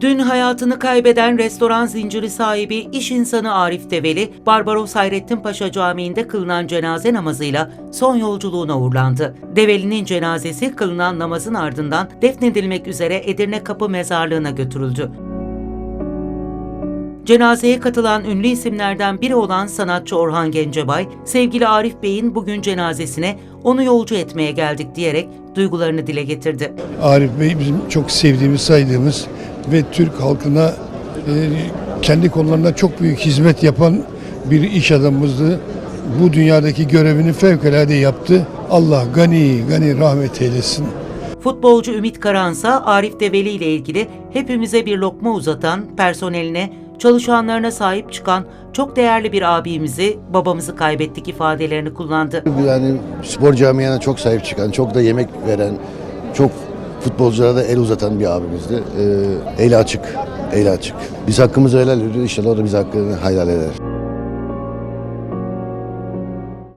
Dün hayatını kaybeden restoran zinciri sahibi iş insanı Arif Develi, Barbaros Hayrettin Paşa Camii'nde kılınan cenaze namazıyla son yolculuğuna uğurlandı. Develi'nin cenazesi kılınan namazın ardından defnedilmek üzere Edirne Kapı Mezarlığı'na götürüldü. Cenazeye katılan ünlü isimlerden biri olan sanatçı Orhan Gencebay, sevgili Arif Bey'in bugün cenazesine onu yolcu etmeye geldik diyerek duygularını dile getirdi. Arif Bey bizim çok sevdiğimiz, saydığımız ve Türk halkına e, kendi konularında çok büyük hizmet yapan bir iş adamımızdı. Bu dünyadaki görevini fevkalade yaptı. Allah gani gani rahmet eylesin. Futbolcu Ümit Karansa Arif Develi ile ilgili hepimize bir lokma uzatan, personeline, çalışanlarına sahip çıkan çok değerli bir abimizi, babamızı kaybettik ifadelerini kullandı. Yani spor camiana çok sahip çıkan, çok da yemek veren, çok futbolculara da el uzatan bir abimizdi. Ee, eli açık, eli açık. Biz hakkımızı helal ediyoruz. İnşallah o da bize hakkını helal eder.